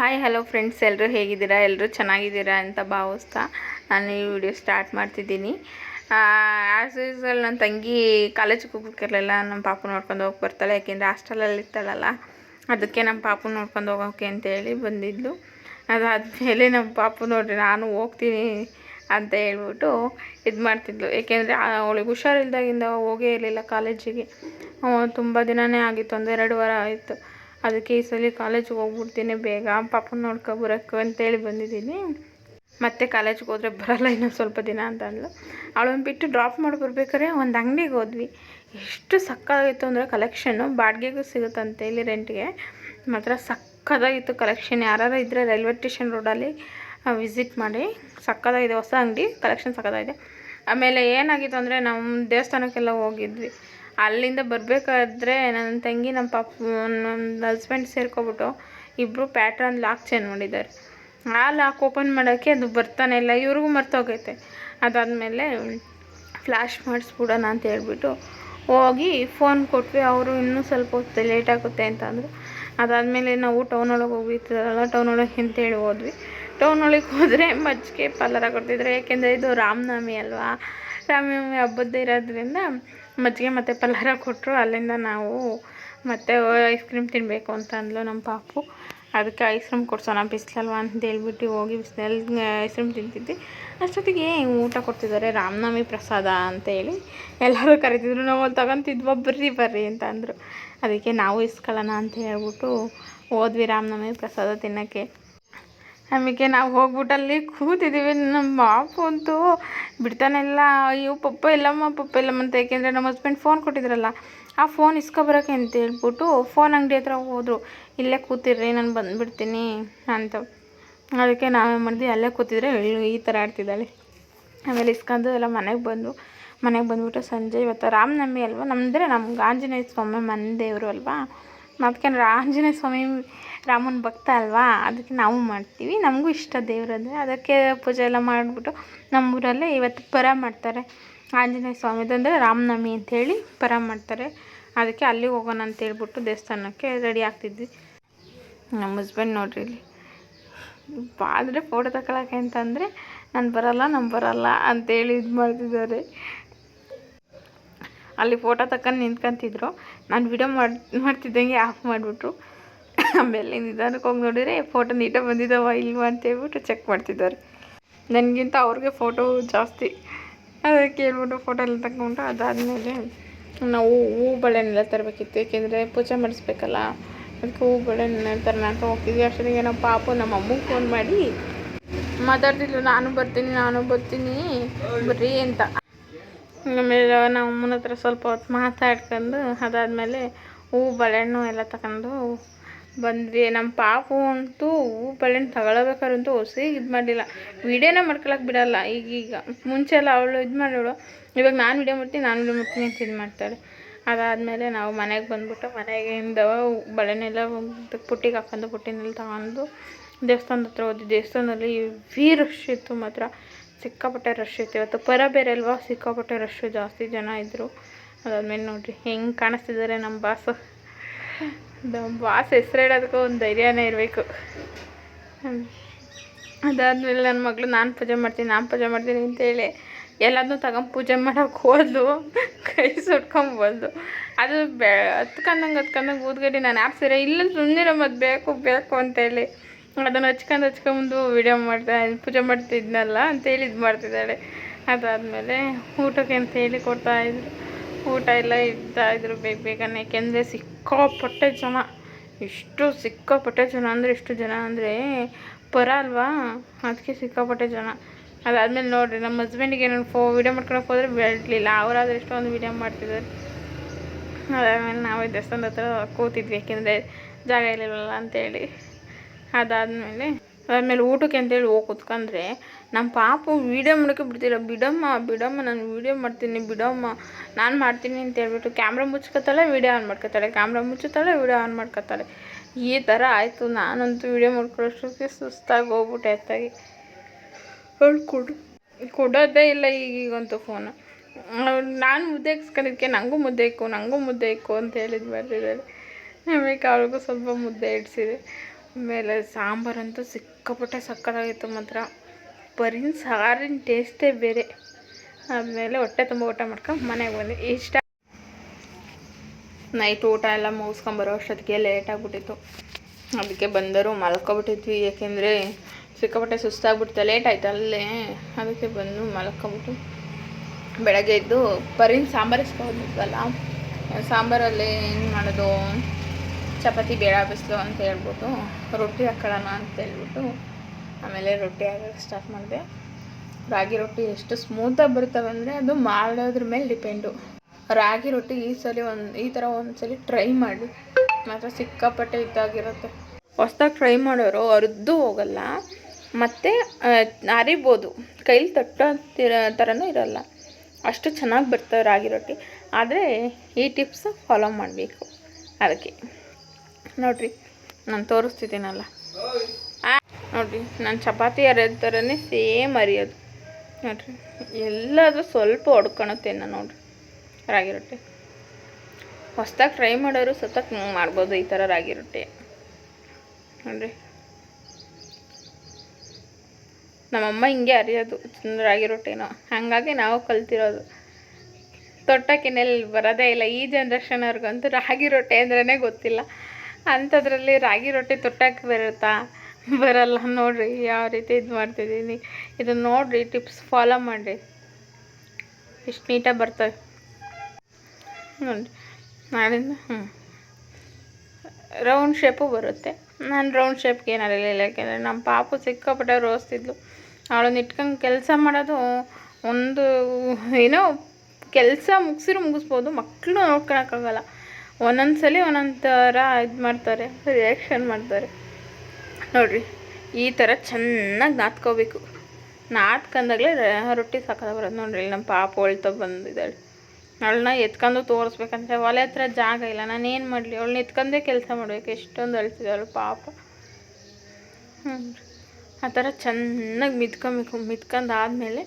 Hi hello friends ಎಲ್ಲರೂ ಹೇಗಿದ್ದೀರಾ? ಎಲ್ಲರೂ ಚೆನ್ನಾಗಿದ್ದೀರಾ ಅಂತ ಭಾವಿಸ್ತಾ ನಾನು ಈ ವಿಡಿಯೋ ಸ್ಟಾರ್ಟ್ ಮಾಡ್ತಿದ್ದೀನಿ. ಆ್ಯಸ್ ಯೂಸ್ವಲ್ ನನ್ನ ತಂಗಿ ಕಾಲೇಜಿಗೆ ಹೋಗ್ಬೇಕಿರಲಿಲ್ಲ. ನಮ್ಮ ಪಾಪು ನೋಡ್ಕೊಂಡು ಹೋಗಿ ಬರ್ತಾಳೆ. ಯಾಕೆಂದರೆ ಹಾಸ್ಟೆಲಲ್ಲಿ ಇರ್ತಾಳಲ್ಲ. ಅದಕ್ಕೆ ನಮ್ಮ ಪಾಪು ನೋಡ್ಕೊಂಡು ಹೋಗೋಕೆ ಅಂತೇಳಿ ಬಂದಿದ್ಲು. ಅದಾದಮೇಲೆ ನಮ್ಮ ಪಾಪು ನೋಡ್ರಿ, ನಾನು ಹೋಗ್ತೀನಿ ಅಂತ ಹೇಳ್ಬಿಟ್ಟು ಇದು ಮಾಡ್ತಿದ್ಲು. ಏಕೆಂದರೆ ಅವಳಿಗೆ ಹುಷಾರಿಲ್ದಾಗಿಂದ ಹೋಗೇ ಇರಲಿಲ್ಲ ಕಾಲೇಜಿಗೆ ತುಂಬ ದಿನವೇ ಆಗಿತ್ತು. ಒಂದು ಎರಡು ವಾರ ಆಯಿತು. ಅದಕ್ಕೆ ಈ ಸಲ ಕಾಲೇಜಿಗೆ ಹೋಗ್ಬಿಡ್ತೀನಿ, ಬೇಗ ಪಾಪನ ನೋಡ್ಕೊ ಬರೋಕ್ಕೆ ಅಂತೇಳಿ ಬಂದಿದ್ದೀನಿ. ಮತ್ತೆ ಕಾಲೇಜ್ಗೆ ಹೋದರೆ ಬರಲ್ಲ ಇನ್ನೊಂದು ಸ್ವಲ್ಪ ದಿನ ಅಂತ ಅಂದ್ಲು. ಅವಳನ್ನು ಬಿಟ್ಟು ಡ್ರಾಪ್ ಮಾಡಿ ಬರ್ಬೇಕಾದ್ರೆ ಒಂದು ಅಂಗಡಿಗೆ ಹೋದ್ವಿ. ಎಷ್ಟು ಸಕ್ಕತ್ತಾಗಿತ್ತು ಅಂದರೆ ಕಲೆಕ್ಷನ್ನು ಬಾಡಿಗೆಗೂ ಸಿಗುತ್ತಂತೇಳಿ ರೆಂಟ್ಗೆ ಮಾತ್ರ ಸಕ್ಕತ್ತಾಗಿತ್ತು ಕಲೆಕ್ಷನ್ ಯಾರು ಇದ್ದರೆ ರೈಲ್ವೆ ಸ್ಟೇಷನ್ ರೋಡಲ್ಲಿ ವಿಸಿಟ್ ಮಾಡಿ. ಸಕ್ಕತ್ತಾಗಿದೆ, ಹೊಸ ಅಂಗಡಿ ಕಲೆಕ್ಷನ್ ಸಕ್ಕತ್ತಾಗಿದೆ. ಆಮೇಲೆ ಏನಾಗಿತ್ತು ಅಂದರೆ ನಮ್ಮ ದೇವಸ್ಥಾನಕ್ಕೆಲ್ಲ ಹೋಗಿದ್ವಿ. ಅಲ್ಲಿಂದ ಬರಬೇಕಾದ್ರೆ ನನ್ನ ತಂಗಿ, ನಮ್ಮ ಪಾಪ, ನನ್ನ ಹಸ್ಬೆಂಡ್ ಸೇರ್ಕೊಬಿಟ್ಟು ಇಬ್ಬರು ಪ್ಯಾಟ್ರನ್ ಲಾಕ್ ಚೇಂಜ್ ಮಾಡಿದ್ದಾರೆ. ಆ ಲಾಕ್ ಓಪನ್ ಮಾಡೋಕ್ಕೆ ಅದು ಬರ್ತಾನೆ ಇಲ್ಲ, ಇವ್ರಿಗೂ ಮರ್ತೋಗೈತೆ. ಅದಾದಮೇಲೆ ಫ್ಲ್ಯಾಶ್ ಮಾಡಿಸ್ಬಿಡೋಣ ಅಂತ ಹೇಳ್ಬಿಟ್ಟು ಹೋಗಿ ಫೋನ್ ಕೊಟ್ವಿ. ಅವರು ಇನ್ನೂ ಸ್ವಲ್ಪ ಹೊತ್ತು ಲೇಟ್ ಆಗುತ್ತೆ ಅಂತ ಅಂದರು ಅದಾದಮೇಲೆ ನಾವು ಟೌನ್ ಒಳಗೆ ಹೋಗಿರ್ತೀರಲ್ಲ ಟೌನ್ ಒಳಗೆ ಅಂತೇಳಿ ಹೋದ್ವಿ. ಟೌನ್ ಒಳಗೆ ಹೋದರೆ ಮಜ್ಜಿಗೆ ಪಲ್ಲರ ಕೊಡ್ತಿದ್ರು. ಯಾಕೆಂದರೆ ಇದು ರಾಮನವಮಿ ಅಲ್ವಾ? ರಾಮನವಮಿ ಹಬ್ಬದ ಇರೋದ್ರಿಂದ ಮಜ್ಜಿಗೆ ಮತ್ತು ಪಲಹಾರ ಕೊಟ್ಟರು ಅಲ್ಲಿಂದ ನಾವು ಮತ್ತೆ ಐಸ್ ಕ್ರೀಮ್ ತಿನ್ನಬೇಕು ಅಂತ ಅಂದ್ಲು ನಮ್ಮ ಪಾಪು. ಅದಕ್ಕೆ ಐಸ್ ಕ್ರೀಮ್ ಕೊಡ್ಸೋಣ, ಬಿಸಿಲಲ್ವ ಅಂತ ಹೇಳ್ಬಿಟ್ಟು ಹೋಗಿ ಬಿಸಿಲಲ್ಲಿ ಐಸ್ ಕ್ರೀಮ್ ತಿಂತಿದ್ವಿ. ಅಷ್ಟೊತ್ತಿಗೆ ಊಟ ಕೊಡ್ತಿದ್ದಾರೆ ರಾಮನವಮಿ ಪ್ರಸಾದ ಅಂತೇಳಿ ಎಲ್ಲರೂ ಕರಿತಿದ್ರು, ನಾವು ಅಲ್ಲಿ ತಗೊಂತಿದ್ವ, ಬರ್ರಿ ಬರ್ರಿ ಅಂತ ಅಂದರು. ಅದಕ್ಕೆ ನಾವು ಇಸ್ಕೊಳ್ಳೋಣ ಅಂತ ಹೇಳ್ಬಿಟ್ಟು ಹೋದ್ವಿ ರಾಮನವಮಿ ಪ್ರಸಾದ ತಿನ್ನೋಕ್ಕೆ. ಆಮೇಲೆ ನಾವು ಹೋಗ್ಬಿಟ್ಟು ಅಲ್ಲಿ ಕೂತಿದ್ದೀವಿ. ನಮ್ಮ ಬಾಪು ಅಂತೂ ಬಿಡ್ತಾನೆ ಇಲ್ಲ. ಅಯ್ಯೋ, ಪಪ್ಪ ಇಲ್ಲಮ್ಮ ಪಪ್ಪ ಇಲ್ಲಮ್ಮ ಅಂತ. ಯಾಕೆಂದರೆ ನಮ್ಮ ಹಸ್ಬೆಂಡ್ ಫೋನ್ ಕೊಟ್ಟಿದ್ರಲ್ಲ, ಆ ಫೋನ್ ಇಸ್ಕೊಬರೋಕೆ ಅಂತ ಹೇಳ್ಬಿಟ್ಟು ಫೋನ್ ಅಂಗಡಿ ಹತ್ರ ಹೋದರು. ಇಲ್ಲೇ ಕೂತಿರ್ರಿ, ನಾನು ಬಂದುಬಿಡ್ತೀನಿ ಅಂತ. ಅದಕ್ಕೆ ನಾವೇನು ಮಾಡಿದ್ವಿ ಅಲ್ಲೇ ಕೂತಿದ್ರೆ ಈ ಥರ ಆಡ್ತಿದ್ದಾಳೆ. ಆಮೇಲೆ ಇಸ್ಕೊಂಡು ಎಲ್ಲ ಮನೆಗೆ ಬಂದು ಮನೆಗೆ ಬಂದುಬಿಟ್ಟು ಸಂಜೆ ಇವತ್ತು ರಾಮನವಮಿ ಅಲ್ವಾ? ನಮ್ಮಂದರೆ ನಮ್ಗೆ ಆಂಜನೇಯ ಸ್ವಾಮಿ ಮನೆ ದೇವರು ಅಲ್ವಾ? ಅದಕ್ಕೆ ಆಂಜನೇಯ ಸ್ವಾಮಿ ರಾಮನ ಭಕ್ತ ಅಲ್ವಾ? ಅದಕ್ಕೆ ನಾವು ಮಾಡ್ತೀವಿ. ನಮಗೂ ಇಷ್ಟ ದೇವರಂದರೆ. ಅದಕ್ಕೆ ಪೂಜೆ ಎಲ್ಲ ಮಾಡಿಬಿಟ್ಟು ನಮ್ಮೂರಲ್ಲೇ ಇವತ್ತು ಪರ ಮಾಡ್ತಾರೆ. ಆಂಜನೇಯ ಸ್ವಾಮಿದಂದರೆ ರಾಮನವಮಿ ಅಂಥೇಳಿ ಪರ ಮಾಡ್ತಾರೆ. ಅದಕ್ಕೆ ಅಲ್ಲಿಗೆ ಹೋಗೋಣ ಅಂತ ಹೇಳ್ಬಿಟ್ಟು ದೇವಸ್ಥಾನಕ್ಕೆ ರೆಡಿ ಆಗ್ತಿದ್ವಿ. ನಮ್ಮ ಹಸ್ಬೆಂಡ್ ನೋಡ್ರಿ ಇಲ್ಲಿ. ಆದರೆ ಫೋಟೋ ತಗೊಳಕ್ಕೆ ಅಂತಂದರೆ ನಾನು ಬರಲ್ಲ ನಾನು ಬರಲ್ಲ ಅಂತೇಳಿ ಇದು ಮಾಡ್ತಿದ್ದಾರೆ. ಅಲ್ಲಿ ಫೋಟೋ ತಗೊಂಡು ನಿಂತ್ಕೊಂತಿದ್ರು. ನಾನು ವಿಡಿಯೋ ಮಾಡಿ, ಮಾಡ್ತಿದ್ದಂಗೆ ಆಫ್ ಮಾಡಿಬಿಟ್ರು. ಆಮೇಲೆ ನಿಧಾನಕ್ಕೆ ಹೋಗಿ ನೋಡಿದರೆ ಫೋಟೋ ನೀಟಾಗಿ ಬಂದಿದ್ದಾವ ಇಲ್ವಾ ಅಂತ ಹೇಳ್ಬಿಟ್ಟು ಚೆಕ್ ಮಾಡ್ತಿದ್ದಾರೆ. ನನಗಿಂತ ಅವ್ರಿಗೆ ಫೋಟೋ ಜಾಸ್ತಿ. ಅದಕ್ಕೆ ಹೇಳ್ಬಿಟ್ಟು ಫೋಟೋ ಎಲ್ಲ ತಗೊಂಡು ಅದಾದಮೇಲೆ ನಾವು ಹೂ ಬಳೆನೆಲ್ಲ ತರಬೇಕಿತ್ತು. ಏಕೆಂದರೆ ಪೂಜೆ ಮಾಡಿಸ್ಬೇಕಲ್ಲ, ಅದಕ್ಕೆ ಹೂ ಬಳೆನೆಲ್ಲ ತರೋಣ ಅಂತ ಹೋಗ್ತಿದ್ವಿ. ಅಷ್ಟೊತ್ತಿಗೆ ನಮ್ಮ ಪಾಪು ನಮ್ಮ ಅಮ್ಮಗೆ ಫೋನ್ ಮಾಡಿ, ಮಾತಾಡ್ತಿದ್ರು, ನಾನು ಬರ್ತೀನಿ ನಾನು ಬರ್ತೀನಿ, ಬರ್ರಿ ಅಂತ. ಆಮೇಲೆ ನಮ್ಮ ಅಮ್ಮನ ಹತ್ರ ಸ್ವಲ್ಪ ಹೊತ್ತು ಮಾತಾಡ್ಕೊಂಡು ಅದಾದಮೇಲೆ ಹೂ ಬಳೆಹಣ್ಣು ಎಲ್ಲ ತಗೊಂಡು ಬಂದ್ವಿ. ನಮ್ಮ ಪಾಪು ಅಂತೂ ಹೂ ಬಳೆಹಣ್ಣು ತಗೊಳ್ಬೇಕಾದ್ರಂತೂ ಹೊಸಿ ಇದು ಮಾಡಲಿಲ್ಲ. ವೀಡಿಯೋನೇ ಮಾಡ್ಕೊಳಕ್ಕೆ ಬಿಡಲ್ಲ. ಈಗೀಗ ಮುಂಚೆ ಎಲ್ಲ ಅವಳು ಇದು ಮಾಡೋಳು ಇವಾಗ ನಾನು ವೀಡಿಯೋ ಮಾಡ್ತೀನಿ, ನಾನು ವೀಡಿಯೋ ಮಾಡ್ತೀನಿ ಅಂತ ಇದು ಮಾಡ್ತಾಳೆ ಅದಾದಮೇಲೆ ನಾವು ಮನೆಗೆ ಬಂದ್ಬಿಟ್ಟು ಮನೆಗಿಂದ ಬಳೆನೆಲ್ಲ ಪುಟ್ಟಿಗೆ ಹಾಕೊಂಡು, ಪುಟ್ಟಿನಲ್ಲಿ ತಗೊಂಡು ದೇವಸ್ಥಾನದ ಹತ್ರ ಹೋದ್ವಿ. ದೇವಸ್ಥಾನದಲ್ಲಿ ವೀರಕ್ಷಿತ್ತು ಮಾತ್ರ. ಸಿಕ್ಕಾಪಟ್ಟೆ ರಶ್ ಇತ್ತು. ಇವತ್ತು ಪರ ಬೇರೆ ಅಲ್ವಾ? ಸಿಕ್ಕಾಪಟ್ಟೆ ರಶ್ಶು ಜಾಸ್ತಿ ಜನ ಇದ್ದರು ಅದಾದ್ಮೇಲೆ ನೋಡಿರಿ, ಹೆಂಗೆ ಕಾಣಿಸ್ತಿದ್ದಾರೆ ನಮ್ಮ ಬಾಸ್. ನಮ್ಮ ಬಾಸ್ ಹೆಸ್ರು ಹೇಳೋದಕ್ಕೂ ಒಂದು ಧೈರ್ಯನೇ ಇರಬೇಕು. ಅದಾದಮೇಲೆ ನನ್ನ ಮಗಳು, ನಾನು ಪೂಜೆ ಮಾಡ್ತೀನಿ, ನಾನು ಪೂಜೆ ಮಾಡ್ತೀನಿ ಅಂತೇಳಿ ಎಲ್ಲದನ್ನೂ ತಗೊಂಡು ಪೂಜೆ ಮಾಡೋಕೆ ಹೋದ್ಲು. ಕೈ ಸುಟ್ಕೊಂಬೋದು ಅದು ಬೆ ಹತ್ಕಂದಂಗೆ ಹತ್ಕಂದಂಗೆ ಊದ್ಗಡ್ಡಿ, ನಾನು ಆಪ್ಸಿರ ಇಲ್ಲ ಸುಮ್ಮನೆ ಮತ್ತು ಬೇಕು ಬೇಕು ಅಂತೇಳಿ ಅದನ್ನು ಹಚ್ಕೊಂಡು ಹಚ್ಕೊಂಬಂದು ವಿಡಿಯೋ ಮಾಡ್ತಾ ಪೂಜೆ ಮಾಡ್ತಿದ್ನಲ್ಲ ಅಂತೇಳಿ ಇದು ಮಾಡ್ತಿದ್ದಾಳೆ. ಅದಾದಮೇಲೆ ಊಟಕ್ಕೆ ಅಂತೇಳಿ ಕೊಡ್ತಾಯಿದ್ರು ಊಟ ಎಲ್ಲ ಇಡ್ತಾಯಿದ್ರು ಬೇಗ ಬೇಗನೆ. ಯಾಕೆಂದರೆ ಸಿಕ್ಕಾಪಟ್ಟೆ ಜನ. ಎಷ್ಟು ಸಿಕ್ಕಾಪಟ್ಟೆ ಜನ ಅಂದರೆ ಇಷ್ಟು ಜನ ಅಂದರೆ ಪರ ಅಲ್ವಾ? ಅದಕ್ಕೆ ಸಿಕ್ಕಾಪಟ್ಟೆ ಜನ. ಅದಾದಮೇಲೆ ನೋಡಿರಿ, ನಮ್ಮ ಹಸ್ಬೆಂಡಿಗೆ ನಾನು ಫೋ ವೀಡಿಯೋ ಮಾಡ್ಕೊಳಕ್ಕೆ ಹೋದರೆ ಬಿಡಲಿಲ್ಲ ಅವರಾದ್ರೆ ಎಷ್ಟೊಂದು ವೀಡಿಯೋ ಮಾಡ್ತಿದ್ದಾರೆ. ಅದಾದಮೇಲೆ ನಾವು ದೇವಸ್ಥಾನದ ಹತ್ರ ಕೂತಿದ್ವಿ. ಯಾಕೆಂದರೆ ಜಾಗ ಇರಲಿಲ್ಲ ಅಂತೇಳಿ ಅದಾದಮೇಲೆ ಆಮೇಲೆ ಊಟಕ್ಕೆ ಅಂತೇಳಿ ಹೋಗಿ ಕುತ್ಕೊಂಡ್ರೆ ನಮ್ಮ ಪಾಪು ವೀಡಿಯೋ ಮಾಡೋಕ್ಕೆ ಬಿಡ್ತಿಲ್ಲ. ಬಿಡಮ್ಮ ಬಿಡಮ್ಮ, ನಾನು ವೀಡಿಯೋ ಮಾಡ್ತೀನಿ, ಬಿಡಮ್ಮ, ನಾನು ಮಾಡ್ತೀನಿ ಅಂತ ಹೇಳ್ಬಿಟ್ಟು ಕ್ಯಾಮ್ರಾ ಮುಚ್ಕೊತಾಳೆ ವೀಡಿಯೋ ಆನ್ ಮಾಡ್ಕೊತಾಳೆ ಕ್ಯಾಮ್ರಾ ಮುಚ್ಚುತ್ತಾಳೆ ವೀಡಿಯೋ ಆನ್ ಮಾಡ್ಕೊತಾಳೆ ಈ ಥರ ಆಯಿತು. ನಾನಂತೂ ವೀಡಿಯೋ ಮಾಡ್ಕೊಳ್ಳೋಷ್ಟಕ್ಕೆ ಸುಸ್ತಾಗಿ ಹೋಗ್ಬಿಟ್ಟೆ ಅತ್ತಾಗಿ. ಅವ್ಳು ಕೊಡು. ಕೊಡೋದೇ ಇಲ್ಲ ಈಗೀಗಂತೂ ಫೋನು ನಾನು ಮುದ್ದೆ ಇಕ್ಸ್ಕೊಂಡಿದ್ದಕ್ಕೆ ನನಗೂ ಮುದ್ದೆ ಇಕ್ಕು ನನಗೂ ಮುದ್ದೆ ಇಕ್ಕು ಅಂತ ಹೇಳಿದ್ದು ಬರ್ತಿದ್ದಾರೆ ಆಮೇಲೆ ಅವ್ಳಿಗೂ ಸ್ವಲ್ಪ ಮುದ್ದೆ ಇಡಿಸಿದೆ. ಆಮೇಲೆ ಸಾಂಬಾರಂತೂ ಸಿಕ್ಕಾಪಟ್ಟೆ ಸಕ್ಕತ್ತಾಗಿತ್ತು ಮಾತ್ರ. ಬರೀ ಸಾರಿನ ಟೇಸ್ಟೇ ಬೇರೆ. ಆಮೇಲೆ ಹೊಟ್ಟೆ ತುಂಬ ಊಟ ಮಾಡ್ಕೊಂಡು ಮನೆಗೆ ಬಂದೆ. ಇಷ್ಟ. ನೈಟ್ ಊಟ ಎಲ್ಲ ಮುಗಿಸ್ಕೊಂಬರೋ ಅಷ್ಟೊತ್ತಿಗೆ ಲೇಟ್ ಆಗಿಬಿಟ್ಟಿತ್ತು. ಅದಕ್ಕೆ ಬಂದರು ಮಲ್ಕೊಬಿಟ್ಟಿದ್ವಿ. ಏಕೆಂದರೆ ಸಿಕ್ಕಾಪಟ್ಟೆ ಸುಸ್ತಾಗ್ಬಿಡ್ತು. ಲೇಟ್ ಆಯ್ತು ಅಲ್ಲೇ. ಅದಕ್ಕೆ ಬಂದು ಮಲ್ಕೊಬಿಟ್ಟು ಬೆಳಗ್ಗೆ ಇದ್ದು ಬರೀ ಸಾಂಬಾರು ಇಸ್ಕೊಬೋದಿತ್ತಲ್ಲ ಸಾಂಬಾರಲ್ಲಿ ಏನು ಮಾಡೋದು? ಚಪಾತಿ ಬೇಡ ಬಿಸಿಲು ಅಂತ ಹೇಳ್ಬಿಟ್ಟು ರೊಟ್ಟಿ ಹಾಕೊಳ್ಳೋಣ ಅಂತ ಹೇಳ್ಬಿಟ್ಟು ಆಮೇಲೆ ರೊಟ್ಟಿ ಹಾಕೋಕ್ಕೆ ಸ್ಟಾರ್ಟ್ ಮಾಡಿದೆ. ರಾಗಿ ರೊಟ್ಟಿ ಎಷ್ಟು ಸ್ಮೂತಾಗಿ ಬರ್ತವೆ ಅಂದರೆ ಅದು ಮಾಡೋದ್ರ ಮೇಲೆ ಡಿಪೆಂಡು ರಾಗಿ ರೊಟ್ಟಿ ಈ ಸಲ ಒಂದು, ಈ ಥರ ಒಂದ್ಸಲಿ ಟ್ರೈ ಮಾಡಿ. ಮಾತ್ರ ಸಿಕ್ಕಾಪಟ್ಟೆ ಇದ್ದಾಗಿರುತ್ತೆ ಹೊಸ್ದಾಗಿ ಟ್ರೈ ಮಾಡೋರು ಅರ್ದು ಹೋಗಲ್ಲ. ಮತ್ತು ಅರಿಬೋದು ಕೈಲಿ ತಟ್ಟೋ ಥರನೂ ಇರಲ್ಲ. ಅಷ್ಟು ಚೆನ್ನಾಗಿ ಬರ್ತವೆ ರಾಗಿ ರೊಟ್ಟಿ. ಆದರೆ ಈ ಟಿಪ್ಸ್ ಫಾಲೋ ಮಾಡಬೇಕು. ಅದಕ್ಕೆ. ನೋಡಿರಿ, ನಾನು ತೋರಿಸ್ತಿದ್ದೀನಲ್ಲ. ನೋಡ್ರಿ, ನಾನು ಚಪಾತಿ ಅರಿಯೋದು ಥರನೇ ಸೇಮ್ ಅರಿಯೋದು. ನೋಡ್ರಿ, ಎಲ್ಲಾದರೂ ಸ್ವಲ್ಪ ಹೊಡ್ಕೊಳತ್ತೆ ನಾನು ನೋಡಿರಿ, ರಾಗಿ ರೊಟ್ಟಿ. ಹೊಸ್ದಾಗಿ ಟ್ರೈ ಮಾಡೋರು ಸತಕ್ ಮಾಡ್ಬೋದು ಈ ಥರ ರಾಗಿ ರೊಟ್ಟಿ. ನೋಡಿರಿ. ನಮ್ಮಮ್ಮ ಹಿಂಗೆ ಅರಿಯೋದು ರಾಗಿ ರೊಟ್ಟಿನೋ. ಹಾಗಾಗಿ ನಾವು ಕಲ್ತಿರೋದು. ತೊಟ್ಟಕ್ಕಿನೆಲ್ಲಿ ಬರೋದೇ ಇಲ್ಲ, ಈ ಜನ್ರೇಷನ್ ಅವ್ರಿಗಂತೂ ರಾಗಿ ರೊಟ್ಟಿ ಅಂದ್ರೇ ಗೊತ್ತಿಲ್ಲ. ಅಂಥದ್ರಲ್ಲಿ ರಾಗಿ ರೊಟ್ಟಿ ತೊಟ್ಟಕ್ಕೆ ಬರುತ್ತಾ? ಬರಲ್ಲ ನೋಡಿರಿ, ಯಾವ ರೀತಿ ಇದು ಮಾಡ್ತಿದ್ದೀನಿ. ಇದನ್ನು ನೋಡಿರಿ ಟಿಪ್ಸ್ ಫಾಲೋ ಮಾಡಿರಿ. ಎಷ್ಟು ನೀಟಾಗಿ ಬರ್ತವೆ. ನೋಡಿರಿ, ನಾಳಿಂದ ಹ್ಞೂ ರೌಂಡ್ ಶೇಪು ಬರುತ್ತೆ. ನಾನು ರೌಂಡ್ ಶೇಪ್ಗೆ ಏನು ಅರಿಲಿಲ್ಲ ಯಾಕೆಂದರೆ ನಮ್ಮ ಪಾಪು ಸಿಕ್ಕಾಪಟ್ಟೆ ರೋಸ್ತಿದ್ಲು. ಅವಳನ್ನ ಇಟ್ಕೊಂಡು ಕೆಲಸ ಮಾಡೋದು ಒಂದು, ಏನೋ ಕೆಲಸ ಮುಗಿಸಿರು ಮುಗಿಸ್ಬೋದು ಮಕ್ಕಳು ನೋಡ್ಕೊಳಕ್ಕಾಗಲ್ಲ ಒಂದೊಂದು ಸಲ ಒಂದೊಂದು ಥರ ಇದು ಮಾಡ್ತಾರೆ ರಿಯಾಕ್ಷನ್ ಮಾಡ್ತಾರೆ. ನೋಡಿರಿ, ಈ ಥರ ಚೆನ್ನಾಗಿ ನಾದ್ಕೋಬೇಕು ನಾದ್ಕೊಂಡಾಗಲೇ ರೊಟ್ಟಿ ಸಾಕಾಗ ಬರೋದು ನೋಡ್ರಿ ನಮ್ಮ ಪಾಪ ಒಳ್ತ ಬಂದಿದ್ದಾಳೆ. ಅವಳನ್ನ ಎತ್ಕೊಂಡು ತೋರಿಸ್ಬೇಕಂದ್ರೆ ಒಲೆ ಹತ್ರ ಜಾಗ ಇಲ್ಲ. ನಾನು ಏನು ಮಾಡಲಿ? ಅವಳನ್ನ ಎತ್ಕೊಂಡೇ ಕೆಲಸ ಮಾಡಬೇಕು. ಎಷ್ಟೊಂದು ಅಳ್ತಿದ್ದಾಳು ಪಾಪ. ಹ್ಞೂ ಆ ಥರ ಚೆನ್ನಾಗಿ ಮಿದ್ಕೊಬೇಕು ಮಿದ್ಕೊಂಡು ಆದಮೇಲೆ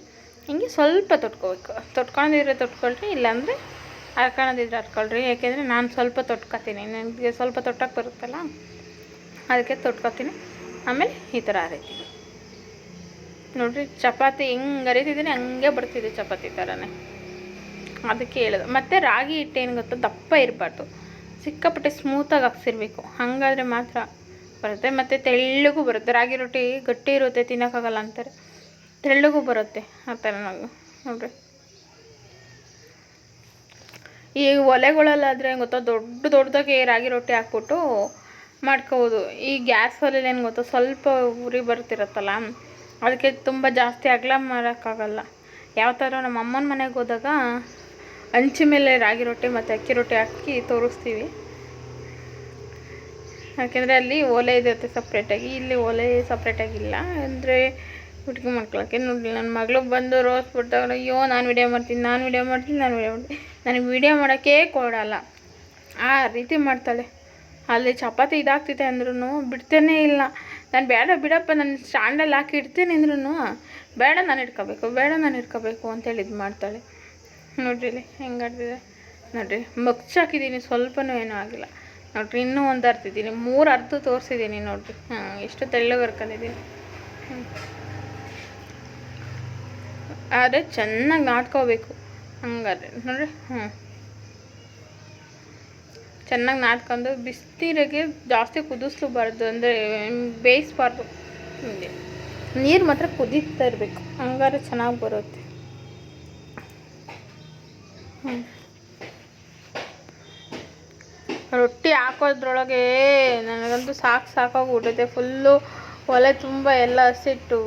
ಹಿಂಗೆ ಸ್ವಲ್ಪ ತೊಟ್ಕೋಬೇಕು. ತೊಟ್ಕೊಂಡಿದ್ರೆ ತೊಟ್ಕೊಳ್ರಿ, ಇಲ್ಲಾಂದರೆ ಹರ್ಕೊಳೋದಿದ್ರೆ ಹರ್ಕೊಳ್ರಿ, ಯಾಕೆಂದರೆ ನಾನು ಸ್ವಲ್ಪ ತೊಟ್ಕೊತೀನಿ. ನನಗೆ ಸ್ವಲ್ಪ ತೊಟ್ಟಕ್ಕೆ ಬರುತ್ತಲ್ಲ, ಅದಕ್ಕೆ ತೊಟ್ಕೊತೀನಿ. ಆಮೇಲೆ ಈ ಥರ ಅರಿತೀನಿ ನೋಡಿರಿ, ಚಪಾತಿ ಹೆಂಗೆ ಅರಿತಿದ್ದೀನಿ ಹಂಗೆ ಬರ್ತಿದೆ ಚಪಾತಿ ಥರನೇ. ಅದಕ್ಕೆ ಹೇಳೋದು. ಮತ್ತು ರಾಗಿ ಹಿಟ್ಟು ಏನು ಗೊತ್ತಾ? ದಪ್ಪ ಇರಬಾರ್ದು. ಸಿಕ್ಕಾಪಟ್ಟೆ ಸ್ಮೂತಾಗಿ ಹಾಕ್ಸಿರ್ಬೇಕು ಹಾಗಾದರೆ ಮಾತ್ರ ಬರುತ್ತೆ. ಮತ್ತು ತೆಳ್ಳಗೂ ಬರುತ್ತೆ. ರಾಗಿ ರೊಟ್ಟಿ ಗಟ್ಟಿ ಇರುತ್ತೆ, ತಿನ್ನೋಕ್ಕಾಗಲ್ಲ ಅಂತಾರೆ. ತೆಳ್ಳಗೂ ಬರುತ್ತೆ ಆ ಥರ ನಾವು. ನೋಡ್ರಿ. ಈ ಒಲೆಗಳಲ್ಲಾದರೆ ಗೊತ್ತಾ? ದೊಡ್ಡ ದೊಡ್ಡದಾಗಿ ರಾಗಿ ರೊಟ್ಟಿ ಹಾಕ್ಬಿಟ್ಟು ಮಾಡ್ಕೋಬೋದು. ಈ ಗ್ಯಾಸ್ ಒಲೆಲಿ ಏನು ಗೊತ್ತಾ? ಸ್ವಲ್ಪ ಉರಿ ಬರ್ತಿರತ್ತಲ್ಲ? ಅದಕ್ಕೆ ತುಂಬ ಜಾಸ್ತಿ ಅಗಲ ಮಾಡೋಕ್ಕಾಗಲ್ಲ. ಯಾವ ಥರ ನಮ್ಮ ಅಮ್ಮನ ಮನೆಗೆ ಹೋದಾಗ ಹಂಚಿ ಮೇಲೆ ರಾಗಿ ರೊಟ್ಟಿ ಮತ್ತು ಅಕ್ಕಿ ರೊಟ್ಟಿ ಹಾಕಿ ತೋರಿಸ್ತೀವಿ. ಯಾಕೆಂದರೆ ಅಲ್ಲಿ ಒಲೆ ಇರುತ್ತೆ ಸಪ್ರೇಟಾಗಿ ಇಲ್ಲಿ ಒಲೆ ಸಪ್ರೇಟಾಗಿಲ್ಲ ಅಂದರೆ ಹುಡುಗಿ ಮಾಡ್ಕೊಳಕ್ಕೆ ನೋಡಿ ನನ್ನ ಮಗಳು ಬಂದು ರೋಸ್ ಬಿಟ್ಟವ್ರು ಅಯ್ಯೋ, ನಾನು ವಿಡಿಯೋ ಮಾಡ್ತೀನಿ, ನಾನು ವಿಡಿಯೋ ಮಾಡ್ತೀನಿ, ನಾನು ವಿಡಿಯೋ ಮಾಡ್ತೀನಿ. ನನಗೆ ವಿಡಿಯೋ ಮಾಡೋಕ್ಕೇ ಕೊಡಲ್ಲ. ಆ ರೀತಿ ಮಾಡ್ತಾಳೆ. ಅಲ್ಲಿ ಚಪಾತಿ ಇದಾಗ್ತಿದೆ ಅಂದ್ರೂ ಬಿಡ್ತೇನೆ ಇಲ್ಲ. ನಾನು ಬೇಡ, ಬಿಡಪ್ಪ, ನಾನು ಸ್ಟ್ಯಾಂಡಲ್ಲಿ ಹಾಕಿ ಇಡ್ತೀನಿ ಅಂದ್ರೂ ಬೇಡ, ನಾನು ಇಟ್ಕೋಬೇಕು, ಬೇಡ, ನಾನು ಇಟ್ಕೋಬೇಕು ಅಂತೇಳಿ ಇದು ಮಾಡ್ತಾಳೆ. ನೋಡ್ರಿ ಹೆಂಗಾಡ್ತಿದೆ ನೋಡ್ರಿ ಮಗ್ಚಾಕಿದ್ದೀನಿ ಸ್ವಲ್ಪನೂ ಏನೂ ಆಗಿಲ್ಲ. ನೋಡ್ರಿ, ಇನ್ನೂ ಒಂದು ಅರ್ತಿದ್ದೀನಿ ಮೂರು ಅರ್ಧ ತೋರಿಸಿದ್ದೀನಿ ನೋಡ್ರಿ. ಹಾಂ ಎಷ್ಟು ತೆಳ್ಳಗೆ ಹರ್ಕೊಂಡಿದ್ದೀನಿ ಹ್ಞೂ ಆದರೆ ಚೆನ್ನಾಗಿ ನಾಟ್ಕೋಬೇಕು ಹಂಗಾದ್ರೆ ನೋಡ್ರಿ ಹ್ಞೂ ಚೆನ್ನಾಗಿ ನಾಟ್ಕೊಂಡು ಬಿಸಿನೀರಿಗೆ ಜಾಸ್ತಿ ಕುದಿಸ್ಲೂಬಾರ್ದು ಅಂದರೆ ಬೇಯಿಸ್ಬಾರ್ದು. ಹಿಂಗೆ. ನೀರು ಮಾತ್ರ ಕುದೀತಾ ಇರಬೇಕು. ಹಂಗಾರೆ ಚೆನ್ನಾಗಿ ಬರುತ್ತೆ. ರೊಟ್ಟಿ ಹಾಕೋದ್ರೊಳಗೆ ನನಗಂತೂ ಸಾಕು ಸಾಕಾಗಿ ಬಿಟ್ಟಿದೆ ಫುಲ್ಲು ಒಲೆ ತುಂಬ ಎಲ್ಲ ಹಸಿಟ್ಟು.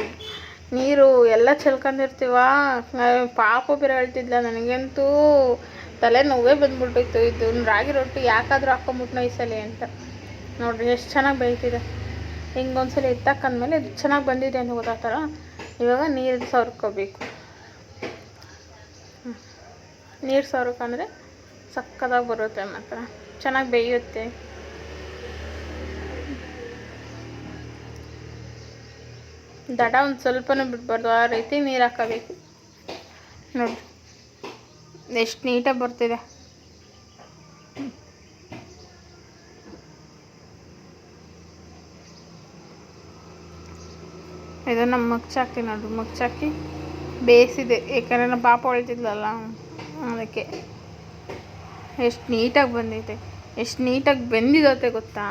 ನೀರು ಎಲ್ಲ ಚೆಲ್ಕೊಂಡಿರ್ತೀವ? ಪಾಪ ಬೇರೆ ಹೇಳ್ತಿದ್ಲ ನನಗಂತೂ. ತಲೆ ನೋವೇ ಬಂದ್ಬಿಟ್ಟಿತ್ತು. ಇದು ರಾಗಿ ರೊಟ್ಟಿ ಯಾಕಾದರೂ ಹಾಕ್ಕೊಂಬಿಟ್ನೋ ಈ ಸಲ ಅಂತ. ನೋಡ್ರಿ ಎಷ್ಟು ಚೆನ್ನಾಗಿ ಬೇಯ್ತಿದೆ ಹಿಂಗೆ ಒಂದ್ಸಲ ಎತ್ತಾಕಂದ್ಮೇಲೆ ಇದು ಚೆನ್ನಾಗಿ ಬಂದಿದೆ ಅಂತ ಥರ. ಇವಾಗ ನೀರು ಸವರ್ಕೋಬೇಕು. ನೀರು ಸವರ್ಕಂದ್ರೆ ಸಕ್ಕದಾಗಿ ಬರುತ್ತೆ ಮಾತ್ರ. ಚೆನ್ನಾಗಿ ಬೇಯುತ್ತೆ. ದಡ ಒಂದು ಸ್ವಲ್ಪನೂ ಬಿಡಬಾರ್ದು, ಆ ರೀತಿ ನೀರು ಹಾಕಬೇಕು. ನೋಡಿ, ಎಷ್ಟು ನೀಟಾಗಿ ಬರ್ತಿದೆ. ಇದನ್ನು ಮಗ್ಚಾಕಿ ನೋಡ್ರಿ ಮಗ್ಚಾಕಿ ಬೇಯಿಸಿದೆ ಯಾಕಂದರೆ ನಮ್ಮ ಪಾಪ ಹೊಳ್ತಿದ್ಲಲ್ಲ, ಅದಕ್ಕೆ ಎಷ್ಟು ನೀಟಾಗಿ ಬಂದೈತೆ ಎಷ್ಟು ನೀಟಾಗಿ ಬೆಂದಿದತ್ತೆ ಗೊತ್ತಾ?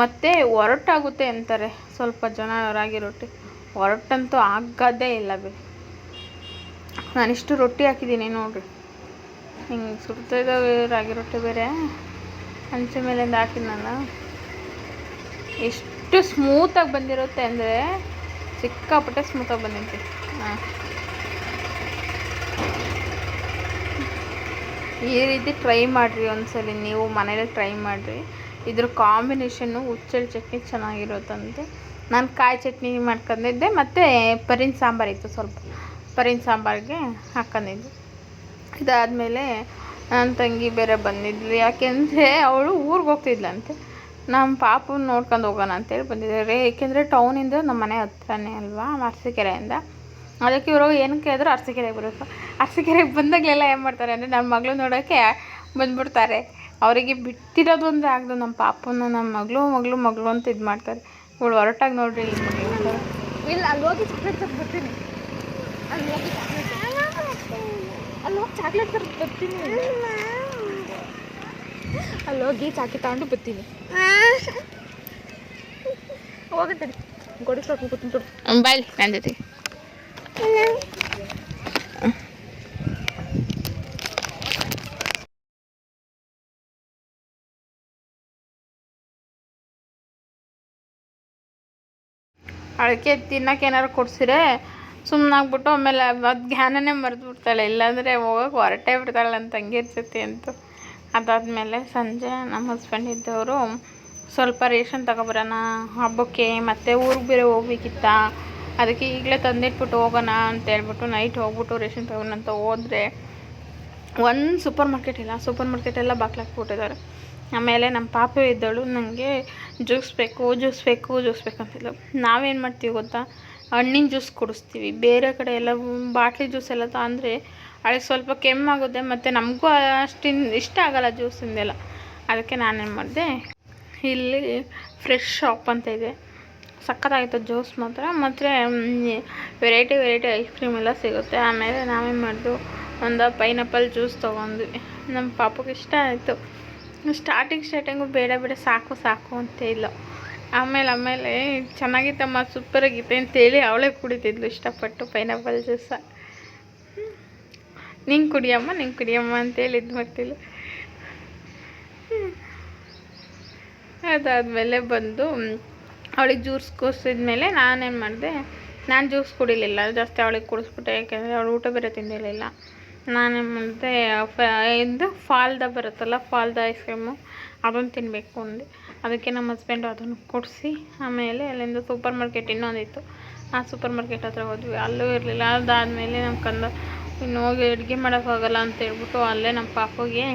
ಮತ್ತೆ ಒರಟಾಗುತ್ತೆ ಅಂತಾರೆ, ಸ್ವಲ್ಪ ಜನ ರಾಗಿ ರೊಟ್ಟಿ. ಒರಟಂತೂ ಆಗೋದೇ ಇಲ್ಲ ಬಿಡಿ. ನಾನಿಷ್ಟು ರೊಟ್ಟಿ ಹಾಕಿದ್ದೀನಿ ನೋಡಿರಿ. ಹಿಂಗೆ ಸುಡ್ತಾಯಿದ್ದಾವೆ ರಾಗಿ ರೊಟ್ಟಿ ಬೇರೆ. ಹಂಚೆ ಮೇಲಿಂದ ಹಾಕಿದ್ನಲ್ಲ ಎಷ್ಟು ಸ್ಮೂತಾಗಿ ಬಂದಿರುತ್ತೆ ಅಂದರೆ ಸಿಕ್ಕಾಪಟ್ಟೆ ಸ್ಮೂತಾಗಿ ಬಂದಿದ್ದೆ ಹಾಂ. ಈ ರೀತಿ ಟ್ರೈ ಮಾಡಿರಿ ಒಂದ್ಸಲಿ. ನೀವು ಮನೇಲಿ ಟ್ರೈ ಮಾಡಿರಿ. ಇದ್ರ ಕಾಂಬಿನೇಷನ್ನು ಹುಚ್ಚೆಳ್ಳು ಚಟ್ನಿ ಚೆನ್ನಾಗಿರುತ್ತಂತೆ. ನಾನು ಕಾಯಿ ಚಟ್ನಿ ಮಾಡ್ಕೊಂಡಿದ್ದೆ, ಮತ್ತು ಪರಿನ ಸಾಂಬಾರಿತ್ತು ಸ್ವಲ್ಪ. ಪರಿನ ಸಾಂಬಾರಿಗೆ ಹಾಕೊಂಡಿದ್ದೆ. ಇದಾದಮೇಲೆ ನನ್ನ ತಂಗಿ ಬೇರೆ ಬಂದಿದ್ಲು. ಯಾಕೆಂದರೆ ಅವಳು ಊರಿಗೆ ಹೋಗ್ತಿದ್ಲಂತೆ. ನಮ್ಮ ಪಾಪನ ನೋಡ್ಕೊಂಡು ಹೋಗೋಣ ಅಂತೇಳಿ ಬಂದಿದ್ದಾರೆ. ಏಕೆಂದರೆ ಟೌನಿಂದ ನಮ್ಮ ಮನೆ ಹತ್ರನೇ ಅಲ್ವಾ, ಅರಸೀಕೆರೆಯಿಂದ. ಅದಕ್ಕೆ ಇವರು ಏನಕ್ಕೆ ಆದರೂ ಅರಸೀಕೆರೆಗೆ ಬರಬೇಕು. ಅರಸೀಕೆರೆಗೆ ಬಂದಾಗಲೆಲ್ಲ ಏನು ಮಾಡ್ತಾರೆ ಅಂದರೆ ನನ್ನ ಮಗಳು ನೋಡೋಕ್ಕೆ ಬಂದ್ಬಿಡ್ತಾರೆ. ಅವರಿಗೆ ಬಿಟ್ಟಿರೋದು ಅಂದರೆ ಆಗದು ನಮ್ಮ ಪಾಪನ ನಮ್ಮ ಮಗಳು ಮಗಳು ಮಗಳು ಅಂತ ಇದು ಮಾಡ್ತಾರೆ ಇವಳು ಹೊರಟಾಗಿ ನೋಡ್ರಿ ಇಲ್ಲಿ ಅಲ್ಲಿ ಹೋಗಿ ಚಾಕ್ಲೇಟ್ ತರ್ದು ಬರ್ತೀನಿ. ಅಲ್ಲಿ ಹೋಗಿ ಚಾಕ್ಲೇಟ್ ಅಲ್ಲಿ ಹೋಗಿ ಚಾಕ್ಲೇಟ್ ತರ್ದು ಬರ್ತೀನಿ. ಅಲ್ಲಿ ಹೋಗಿ ಚಾಕಿ ತಗೊಂಡು ಬರ್ತೀನಿ. ಹೋಗತ್ತೆ ಗೋಡಿ ತೊಡು ಹ್ಮ್, ಬಾಯ್ ನನ್ನ ಜೊತೆ ಅಳಕೆ ತಿನ್ನಕ್ಕೆ ಏನಾರು ಕೊಡ್ಸಿರೆ ಸುಮ್ಮನಾಗ್ಬಿಟ್ಟು ಆಮೇಲೆ ಅದು ಜ್ಞಾನನೇ ಮರೆತು ಬಿಡ್ತಾಳೆ. ಇಲ್ಲಾಂದರೆ ಹೋಗೋಕೆ ಹೊರಟೇ ಬಿಡ್ತಾಳೆ ನನ್ನ ತಂಗಿರ ಜೊತೆ ಅಂತೂ. ಅದಾದಮೇಲೆ ಸಂಜೆ ನಮ್ಮ ಹಸ್ಬೆಂಡ್ ಇದ್ದವರು ಸ್ವಲ್ಪ ರೇಷನ್ ತಗೊಬರೋಣ, ಹಬ್ಬಕ್ಕೆ ಮತ್ತು ಊರಿಗೆ ಬೇರೆ ಹೋಗ್ಬೇಕಿತ್ತ, ಅದಕ್ಕೆ ಈಗಲೇ ತಂದಿಟ್ಬಿಟ್ಟು ಹೋಗೋಣ ಅಂತ ಹೇಳ್ಬಿಟ್ಟು ನೈಟ್ ಹೋಗ್ಬಿಟ್ಟು ರೇಷನ್ ತಗೋಣ ಅಂತ ಹೋದ್ರೆ ಒಂದು ಸೂಪರ್ ಮಾರ್ಕೆಟ್ ಇಲ್ಲ ಸೂಪರ್ ಮಾರ್ಕೆಟ್ ಎಲ್ಲ ಬಾಗ್ಲಾಕ್ಬಿಟ್ಟಿದ್ದಾರೆ ಆಮೇಲೆ ನಮ್ಮ ಪಾಪು ಇದ್ದಳು ನನಗೆ ಜ್ಯೂಸ್ ಬೇಕು ಜ್ಯೂಸ್ ಬೇಕು ಜ್ಯೂಸ್ ಬೇಕು ಅಂತಿದ್ಲು ನಾವೇನು ಮಾಡ್ತೀವಿ ಗೊತ್ತಾ? ಹಣ್ಣಿನ ಜ್ಯೂಸ್ ಕುಡಿಸ್ತೀವಿ. ಬೇರೆ ಕಡೆ ಎಲ್ಲ ಬಾಟ್ಲಿ ಜ್ಯೂಸ್ ಎಲ್ಲ ತಂದರೆ ಅದಕ್ಕೆ ಸ್ವಲ್ಪ ಕೆಮ್ಮಾಗುತ್ತೆ, ಮತ್ತು ನಮಗೂ ಅಷ್ಟಿನ್ ಇಷ್ಟ ಆಗಲ್ಲ ಜ್ಯೂಸಿಂದೆಲ್ಲ. ಅದಕ್ಕೆ ನಾನೇನು ಮಾಡಿದೆ, ಇಲ್ಲಿ ಫ್ರೆಶ್ ಶಾಪ್ ಅಂತ ಇದೆ. ಸಖತ್ತಾಗಿತ್ತು ಜ್ಯೂಸ್ ಮಾತ್ರ, ಮತ್ತು ವೆರೈಟಿ ವೆರೈಟಿ ಐಸ್ ಕ್ರೀಮ್ ಎಲ್ಲ ಸಿಗುತ್ತೆ. ಆಮೇಲೆ ನಾವೇನು ಮಾಡಿದ್ವು ಒಂದು ಪೈನಾಪಲ್ ಜ್ಯೂಸ್ ತೊಗೊಂಡ್ವಿ. ನಮ್ಮ ಪಾಪಗೆ ಇಷ್ಟ ಆಯಿತು. ಸ್ಟಾರ್ಟಿಂಗ್ ಸ್ಟಾರ್ಟಿಂಗು ಬೇಡ ಬೇಡ, ಸಾಕು ಸಾಕು ಅಂತ ಇಲ್ಲ. ಆಮೇಲೆ ಆಮೇಲೆ ಚೆನ್ನಾಗಿತ್ತಮ್ಮ ಸೂಪರಾಗಿತ್ತು ಅಂತೇಳಿ ಅವಳೇ ಕುಡಿತಿದ್ಲು, ಇಷ್ಟಪಟ್ಟು ಪೈನಾಪಲ್ ಜ್ಯೂಸ ನಿಂಗೆ ಕುಡಿಯಮ್ಮ ನಿಂಗೆ ಕುಡಿಯಮ್ಮ ಅಂತೇಳಿ ಇದು ಮಾಡ್ತಿಲ್ಲ ಅದಾದಮೇಲೆ ಬಂದು, ಅವಳಿಗೆ ಜ್ಯೂಸ್ ಕುಡಿಸಿದ್ಮೇಲೆ ನಾನೇನು ಮಾಡಿದೆ, ನಾನು ಜ್ಯೂಸ್ ಕುಡಿಲಿಲ್ಲ, ಜಾಸ್ತಿ ಅವಳಿಗೆ ಕುಡಿಸ್ಬಿಟ್ಟೆ, ಯಾಕೆಂದರೆ ಅವಳು ಊಟ ಬೇರೆ ತಿಂದಿರಲಿಲ್ಲ. ನಾನೇನು ಮುಂದೆ ಇದು ಫಾಲ್ದ ಬರುತ್ತಲ್ಲ, ಫಾಲ್ದ ಐಸ್ ಕ್ರೀಮು ಅದನ್ನು ತಿನ್ನಬೇಕು ಅಂದೆ ಅದಕ್ಕೆ ನಮ್ಮ ಹಸ್ಬೆಂಡು ಅದನ್ನು ಕೊಡಿಸಿ, ಆಮೇಲೆ ಅಲ್ಲಿಂದ ಸೂಪರ್ ಮಾರ್ಕೆಟ್ ಇನ್ನೊಂದಿತ್ತು. ಆ ಸೂಪರ್ ಮಾರ್ಕೆಟ್ ಹತ್ರ ಹೋದ್ವಿ. ಅಲ್ಲೂ ಇರಲಿಲ್ಲ. ಅದಾದಮೇಲೆ ನಮ್ಮ ಕಂದ, ಇನ್ನು ಹೋಗಿ ಅಡುಗೆ ಮಾಡೋಕ್ಕಾಗಲ್ಲ ಅಂತ ಹೇಳ್ಬಿಟ್ಟು ಅಲ್ಲೇ ನಮ್ಮ ಪಾಪಗೆ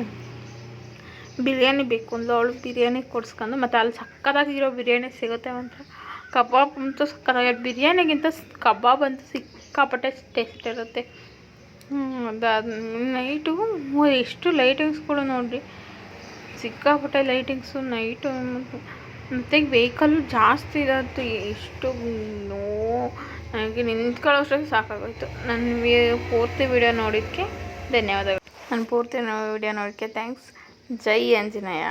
ಬಿರಿಯಾನಿ ಬೇಕು. ಅಂದ್ಲು ಅವಳು ಬಿರಿಯಾನಿ ಕೊಡಿಸ್ಕೊಂಡು ಮತ್ತು ಅಲ್ಲಿ ಸಕ್ಕತ್ತಾಗಿರೋ ಬಿರಿಯಾನಿ ಸಿಗುತ್ತೆ ಅಂತ ಕಬಾಬ್ ಅಂತೂ ಸಕ್ಕತ್ತಾಗಿ, ಬಿರಿಯಾನಿಗಿಂತ ಕಬಾಬ್ ಅಂತೂ ಸಿಕ್ಕಾಪಟ್ಟೆ ಟೇಸ್ಟ್ ಇರುತ್ತೆ. ನೈಟು ಎಷ್ಟು ಲೈಟಿಂಗ್ಸ್ಗಳು ನೋಡಿರಿ ಸಿಕ್ಕಾಪಟ್ಟೆ ಲೈಟಿಂಗ್ಸು ನೈಟು ಮತ್ತು ವೆಹಿಕಲ್ ಜಾಸ್ತಿ ಇರತ್ತು ಎಷ್ಟು ನೋ ನನಗೆ ನಿಂತ್ಕೊಳ್ಳೋಷ್ಟಕ್ಕೆ ಸಾಕಾಗೋಯ್ತು ನನ್ನ ವಿ ಪೂರ್ತಿ ವಿಡಿಯೋ ನೋಡಿದ್ದಕ್ಕೆ ಧನ್ಯವಾದಗಳು ನನ್ನ ಪೂರ್ತಿ ವಿಡಿಯೋ ನೋಡೋಕ್ಕೆ ಥ್ಯಾಂಕ್ಸ್ ಜೈ ಆಂಜನೇಯ